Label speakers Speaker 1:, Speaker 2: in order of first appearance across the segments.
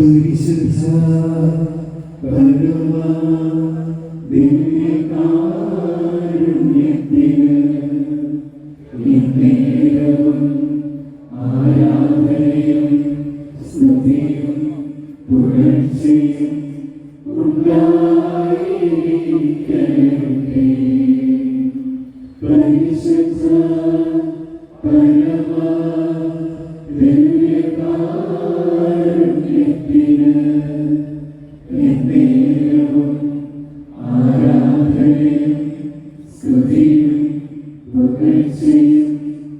Speaker 1: പരിശുദ്ധ പരമ ദിവ്യകാരുണ്യത്തിന് നിന്നേരവും ആരാധനയും സ്തുതിയും പുകഴ്ചയും ഉണ്ടാകും you.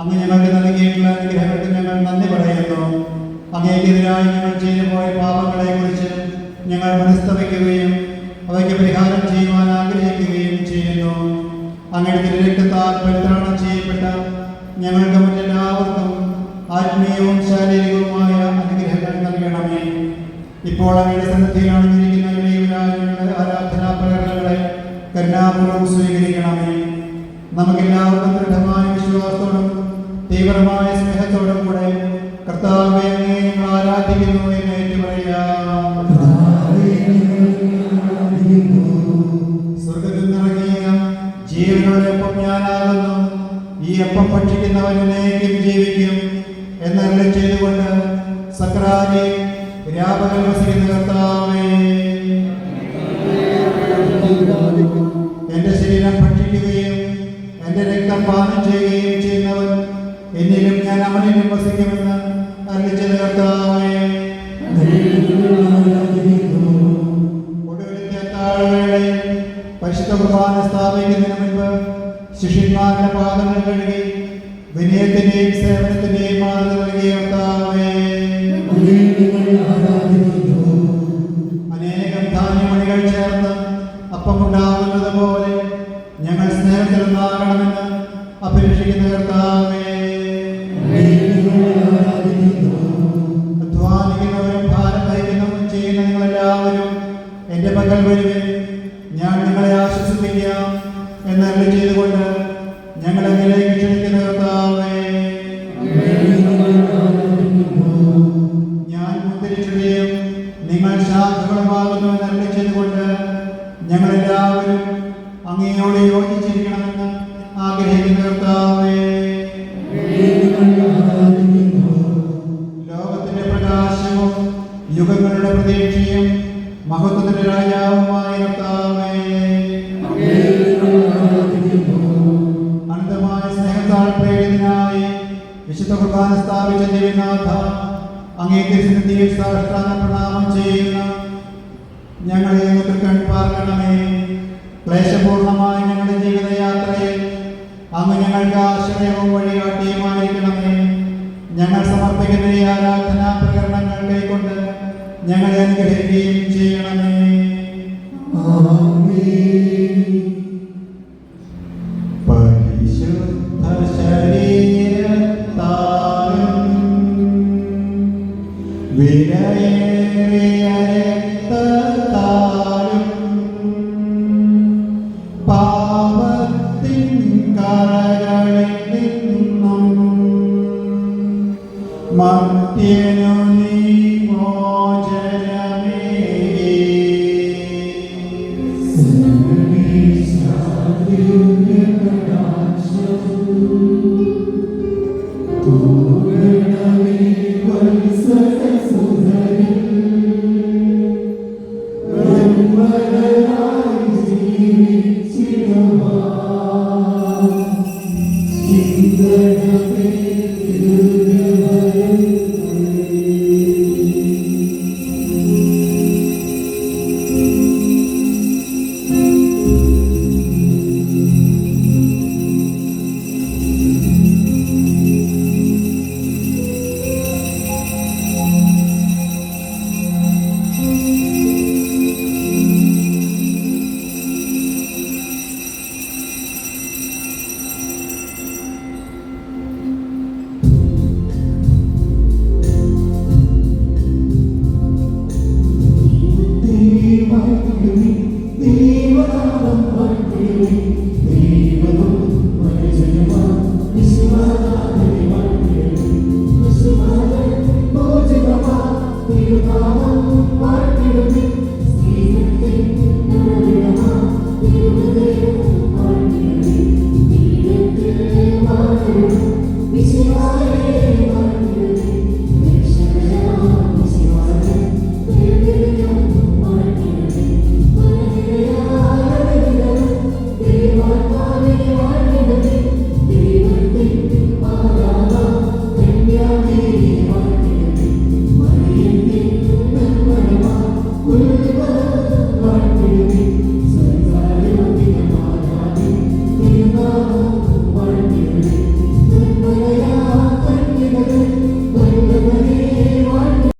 Speaker 1: അങ്ങ് ഞങ്ങൾക്ക് നൽകിയിട്ടുള്ള അനുഗ്രഹങ്ങൾക്ക് ഞങ്ങൾ നന്ദി പറയുന്നു. അങ്ങേക്കെതിരായി ഞങ്ങൾ ചെയ്തു പോയ പാപങ്ങളെ കുറിച്ച് ഞങ്ങൾ മനസ്തപിക്കുകയും അവയ്ക്ക് പരിഹാരം ചെയ്യുവാൻ ആഗ്രഹിക്കുകയും ചെയ്യുന്നു. അങ്ങനെ തിരക്കത്താൽ പരിത്രണം ചെയ്യപ്പെട്ട ഞങ്ങൾക്ക് മറ്റെല്ലാവർക്കും ആത്മീയവും ശാരീരികവുമായ അനുഗ്രഹങ്ങൾ നൽകണമേ. ഇപ്പോൾ അങ്ങയുടെ സന്നിധിയിലാണ് ഇടയിലായുള്ള ആരാധനാ പ്രകടനങ്ങളെ കരുണാപൂർവം സ്വീകരിക്കണമേ. നമുക്കെല്ലാവർക്കും തീവ്രമായ സ്നേഹത്തോടും കൂടെ ആരാധിക്കുന്നു എന്ന് സ്വർഗത്തിൽ ഈ അപ്പം ഭക്ഷിക്കുന്നവനേക്കും ജീവിക്കും. എന്നല്ല ചെയ്തുകൊണ്ട് സക്രാരി രാപകൽ വസിക്കുന്ന കർത്താവേ. എന്റെ ശരീരം ഭക്ഷിക്കുകയും എന്റെ രക്തം പാനം ചെയ്യുകയും ചെയ്യുന്നവൻ എന്നിലും ഞാൻ അവനിലും വസിക്കുമെന്ന് അറിയിച്ചത് കർത്താവേ. ഒടുവിലത്തെ സ്ഥാപിക്കുന്നതിന് മുൻപ് ശിഷ്യന്മാരുടെ പാദങ്ങൾ കഴുകി വിനയത്തിന്റെയും സേവനത്തിന്റെയും മാതൃക നൽകിയ അനേകം ധാന്യമണികൾ ചേർന്ന് അപ്പമുണ്ടാകുന്നത് പോലെ ഞങ്ങൾ സ്നേഹത്തിൽ ഉണ്ടാകണമെന്ന് അപേക്ഷിക്കുന്ന കർത്താവേ. ശാഖകളുമാകുന്നു എന്നല്ല ചെയ്തുകൊണ്ട് ഞങ്ങളെല്ലാവരും അങ്ങയോട് യോജിച്ചിരിക്കണമെന്ന് ആഗ്രഹിക്കുന്ന കർത്താവേ ലോകത്തിന്റെ പ്രകാശവും യുഗങ്ങളുടെ പ്രതീക്ഷയും മഹത്വത്തിന്റെ രാജാവുമായ കർത്താവേ. അനന്തമായ സ്നേഹത്താൽ പ്രേരിതനായി വിശുദ്ധ കുർബാന സ്ഥാപിച്ച ദേവിനാഥ അങ്ങേ സിദ്ധിയിൽ സാഷ്ടാന പ്രണാമം ചെയ്യുന്ന ഞങ്ങളെ ഒന്ന് കൺപാർക്കണമേ ക്ലേശപൂർണമായ ഞങ്ങളുടെ ജീവിതയാത്രയിൽ അങ്ങ് ഞങ്ങൾക്ക് ആശ്രയവും വഴികാട്ടിയുമായിരിക്കണമേ. ഞങ്ങൾ സമർപ്പിക്കുന്ന ഈ ആരാധനാ പ്രകരണങ്ങൾ കൈക്കൊണ്ട് ഞങ്ങളെ അനുഗ്രഹിക്കുകയും ചെയ്യണമേ. Ooh.